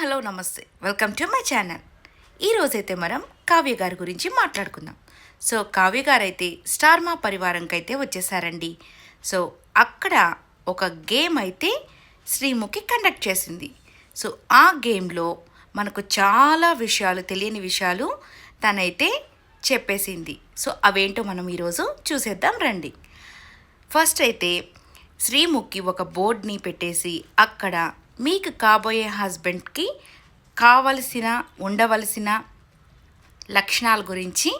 Hello నమస్తే. Welcome to my channel. ఈరోజైతే మనం కావ్య గారి గురించి మాట్లాడుకుందాం. సో కావ్య గారు అయితే స్టార్ మా వచ్చేసారండి. సో అక్కడ ఒక గేమ్ అయితే శ్రీముఖి కండక్ట్ చేసింది. సో ఆ గేమ్లో మనకు చాలా విషయాలు తెలియని విషయాలు తనైతే చెప్పేసింది. సో అవేంటో మనం ఈరోజు చూసేద్దాం రండి. ఫస్ట్ అయితే శ్రీముఖి ఒక బోర్డ్ని పెట్టేసి అక్కడ మీకు కాబోయే హస్బెండ్కి కావలసిన ఉండవలసిన లక్షణాల గురించి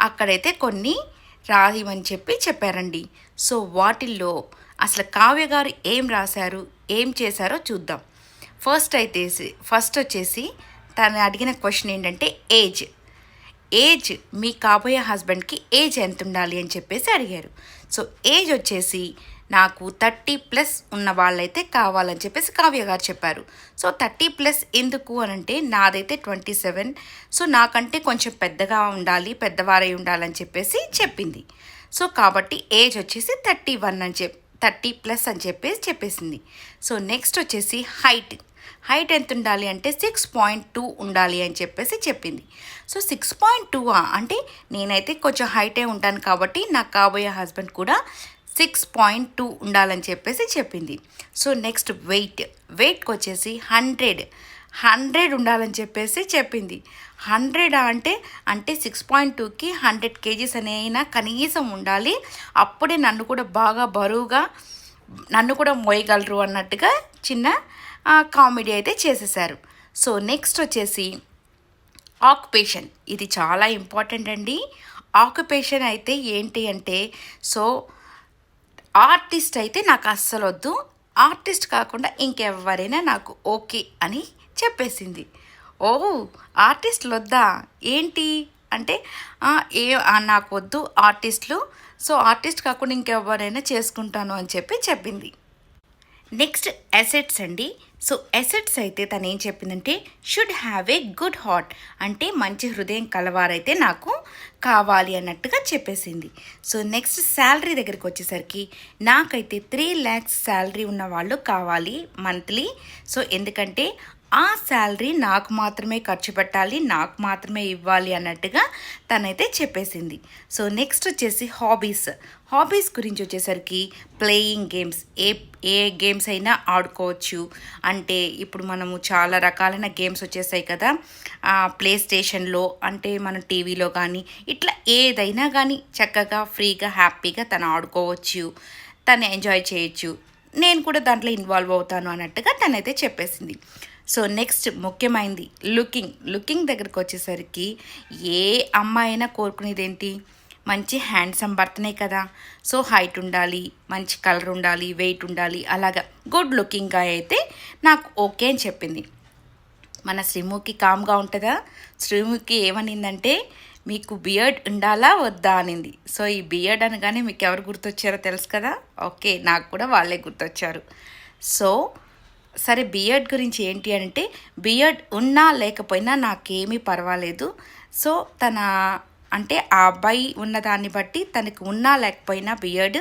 అక్కడైతే కొన్ని రాయమని చెప్పి చెప్పారండి. సో వాటిల్లో అసలు కావ్య గారు ఏం రాశారు ఏం చేశారో చూద్దాం. ఫస్ట్ అయితే ఫస్ట్ వచ్చేసి తను అడిగిన క్వశ్చన్ ఏంటంటే ఏజ్. ఏజ్ మీ కాబోయే హస్బెండ్కి ఏజ్ ఎంత ఉండాలి అని చెప్పేసి అడిగారు. సో ఏజ్ వచ్చేసి నాకు థర్టీ ప్లస్ ఉన్న వాళ్ళైతే కావాలని చెప్పేసి కావ్య గారు చెప్పారు. సో థర్టీ ప్లస్ ఎందుకు అని అంటే నాదైతే ట్వంటీ సెవెన్. సో నాకంటే కొంచెం పెద్దగా ఉండాలి పెద్దవారై ఉండాలని చెప్పేసి చెప్పింది. సో కాబట్టి ఏజ్ వచ్చేసి థర్టీ వన్ అని చెప్ థర్టీ ప్లస్ అని చెప్పేసి చెప్పేసింది. సో నెక్స్ట్ వచ్చేసి హైట్. హైట్ ఎంత ఉండాలి అంటే సిక్స్ పాయింట్ టూ ఉండాలి అని చెప్పేసి చెప్పింది. సో సిక్స్ పాయింట్ టూ అంటే నేనైతే కొంచెం హైటే ఉంటాను కాబట్టి నాకు కాబోయే హస్బెండ్ కూడా సిక్స్ పాయింట్ టూ ఉండాలని చెప్పేసి చెప్పింది. సో నెక్స్ట్ వెయిట్ వెయిట్కి వచ్చేసి హండ్రెడ్ హండ్రెడ్ ఉండాలని చెప్పేసి చెప్పింది. హండ్రెడ్ అంటే అంటే సిక్స్ పాయింట్ టూకి హండ్రెడ్ కేజీస్ అనేనా కనీసం ఉండాలి. అప్పుడే నన్ను కూడా బాగా బరువుగా నన్ను కూడా మోయగలరు అన్నట్టుగా చిన్న కామెడీ అయితే చేసేసారు సో నెక్స్ట్ వచ్చేసి ఆక్యుపేషన్ ఇది చాలా ఇంపార్టెంట్ అండి. ఆక్యుపేషన్ అయితే ఏంటి అంటే సో ఆర్టిస్ట్ అయితే నాకు అస్సలు వద్దు ఆర్టిస్ట్ కాకుండా ఇంకెవరైనా నాకు ఓకే అని చెప్పేసింది. ఓ ఆర్టిస్టులు వద్దా ఏంటి? అంటే ఏ నాకు వద్దు ఆర్టిస్టులు. సో ఆర్టిస్ట్ కాకుండా ఇంకెవరైనా చేసుకుంటాను అని చెప్పి చెప్పింది. నెక్స్ట్ అసెట్స్ అండి. సో ఎసెట్స్ అయితే తను ఏం చెప్పిందంటే should have a good heart అంటే మంచి హృదయం కలవారైతే నాకు కావాలి అన్నట్టుగా చెప్పేసింది. సో నెక్స్ట్ శాలరీ దగ్గరికి వచ్చేసరికి నాకైతే త్రీ ల్యాక్స్ శాలరీ ఉన్న వాళ్ళు కావాలి మంత్లీ సో ఎందుకంటే ఆ శాలరీ నాకు మాత్రమే ఖర్చు పెట్టాలి నాకు మాత్రమే ఇవ్వాలి అన్నట్టుగా తనైతే చెప్పేసింది. సో నెక్స్ట్ వచ్చేసి హాబీస్ హాబీస్ గురించి వచ్చేసరికి ప్లేయింగ్ గేమ్స్ ఏ ఏ గేమ్స్ అయినా ఆడుకోవచ్చు. అంటే ఇప్పుడు మనము చాలా రకాలైన గేమ్స్ వచ్చేసాయి కదా. ప్లే స్టేషన్లో అంటే మన టీవీలో కానీ ఇట్లా ఏదైనా కానీ చక్కగా ఫ్రీగా హ్యాపీగా తను ఆడుకోవచ్చు తను ఎంజాయ్ చేయొచ్చు. నేను కూడా దాంట్లో ఇన్వాల్వ్ అవుతాను అన్నట్టుగా తనైతే చెప్పేసింది. సో నెక్స్ట్ ముఖ్యమైనది లుకింగ్ లుకింగ్ దగ్గరకు వచ్చేసరికి ఏ అమ్మాయి అయినా కోరుకునేది ఏంటి మంచి హ్యాండ్సమ్ భర్తనే కదా. సో హైట్ ఉండాలి మంచి కలర్ ఉండాలి వెయిట్ ఉండాలి అలాగా. గుడ్ లుకింగ్గా అయితే నాకు ఓకే అని చెప్పింది. మన శ్రీముఖి కామ్గా ఉంటుందా? శ్రీముఖి ఏమనిందంటే మీకు బియర్డ్ ఉండాలా వద్దా అనింది. సో ఈ బియర్డ్ అనగానే మీకు ఎవరు గుర్తొచ్చారో తెలుసు కదా? ఓకే నాకు కూడా వాళ్ళే గుర్తొచ్చారు. సో సరే బియర్డ్ గురించి ఏంటి అంటే బియర్డ్ ఉన్నా లేకపోయినా నాకేమీ పర్వాలేదు. సో తన అంటే ఆ అబ్బాయి ఉన్నదాన్ని బట్టి తనకు ఉన్నా లేకపోయినా బియర్డ్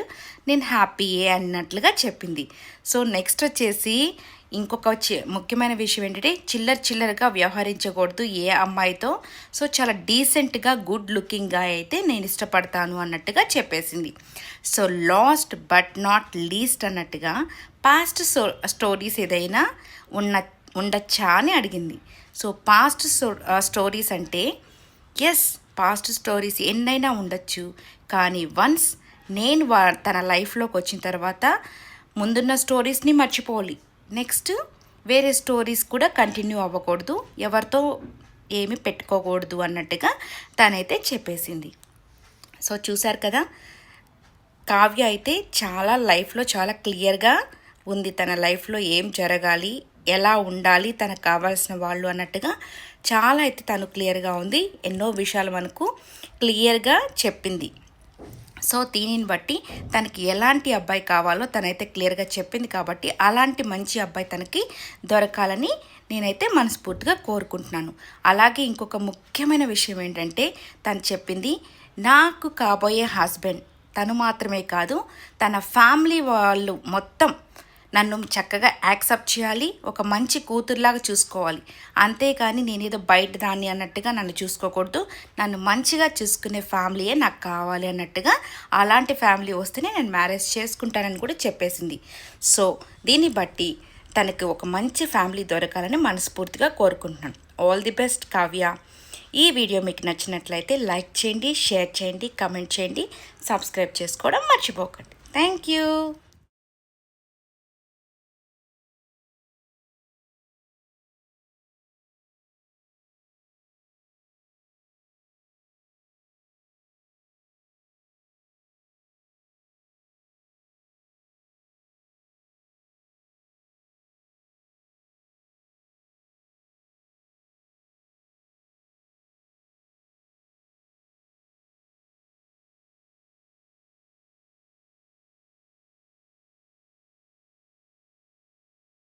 నేను హ్యాపీయే అన్నట్లుగా చెప్పింది. సో నెక్స్ట్ వచ్చేసి ఇంకొక ముఖ్యమైన విషయం ఏంటంటే చిల్లర చిల్లరగా వ్యవహరించకూడదు ఏ అమ్మాయితో. సో చాలా డీసెంట్గా గుడ్ లుకింగ్గా అయితే నేను ఇష్టపడతాను అన్నట్టుగా చెప్పేసింది. So last but not least అన్నట్టుగా పాస్ట్ స్టోరీస్ ఏదైనా ఉన్న ఉండొచ్చా అని అడిగింది. సో పాస్ట్ స్టోరీస్ అంటే ఎస్ పాస్ట్ స్టోరీస్ ఎన్నైనా ఉండొచ్చు. కానీ వన్స్ నేను వా తన లైఫ్లోకి వచ్చిన తర్వాత ముందున్న స్టోరీస్ని మర్చిపోవాలి. నెక్స్ట్ వేరే స్టోరీస్ కూడా కంటిన్యూ అవ్వకూడదు. ఎవరితో ఏమి పెట్టుకోకూడదు అన్నట్టుగా తనైతే చెప్పేసింది. సో చూశారు కదా కావ్య అయితే చాలా లైఫ్లో చాలా క్లియర్గా ఉంది. తన లైఫ్లో ఏం జరగాలి ఎలా ఉండాలి తనకు కావాల్సిన వాళ్ళు అన్నట్టుగా చాలా అయితే తను క్లియర్గా ఉంది. ఎన్నో విషయాలు మనకు క్లియర్గా చెప్పింది. సో దీనిని బట్టి తనకి ఎలాంటి అబ్బాయి కావాలో తనైతే క్లియర్గా చెప్పింది కాబట్టి అలాంటి మంచి అబ్బాయి తనకి దొరకాలని నేనైతే మనస్ఫూర్తిగా కోరుకుంటున్నాను. అలాగే ఇంకొక ముఖ్యమైన విషయం ఏంటంటే తను చెప్పింది నాకు కాబోయే హస్బెండ్ తను మాత్రమే కాదు తన ఫ్యామిలీ వాళ్ళు మొత్తం నన్ను చక్కగా యాక్సెప్ట్ చేయాలి ఒక మంచి కూతురులాగా చూసుకోవాలి. అంతేకాని నేనేదో బయట దాన్ని అన్నట్టుగా నన్ను చూసుకోకూడదు. నన్ను మంచిగా చూసుకునే ఫ్యామిలీయే నాకు కావాలి అన్నట్టుగా అలాంటి ఫ్యామిలీ వస్తేనే నేను మ్యారేజ్ చేసుకుంటానని కూడా చెప్పేసింది. సో దీన్ని బట్టి తనకి ఒక మంచి ఫ్యామిలీ దొరకాలని మనస్ఫూర్తిగా కోరుకుంటున్నాను. ఆల్ ది బెస్ట్ కావ్య ఈ వీడియో మీకు నచ్చినట్లయితే లైక్ చేయండి షేర్ చేయండి కమెంట్ చేయండి సబ్స్క్రైబ్ చేసుకోవడం మర్చిపోకండి. Thank you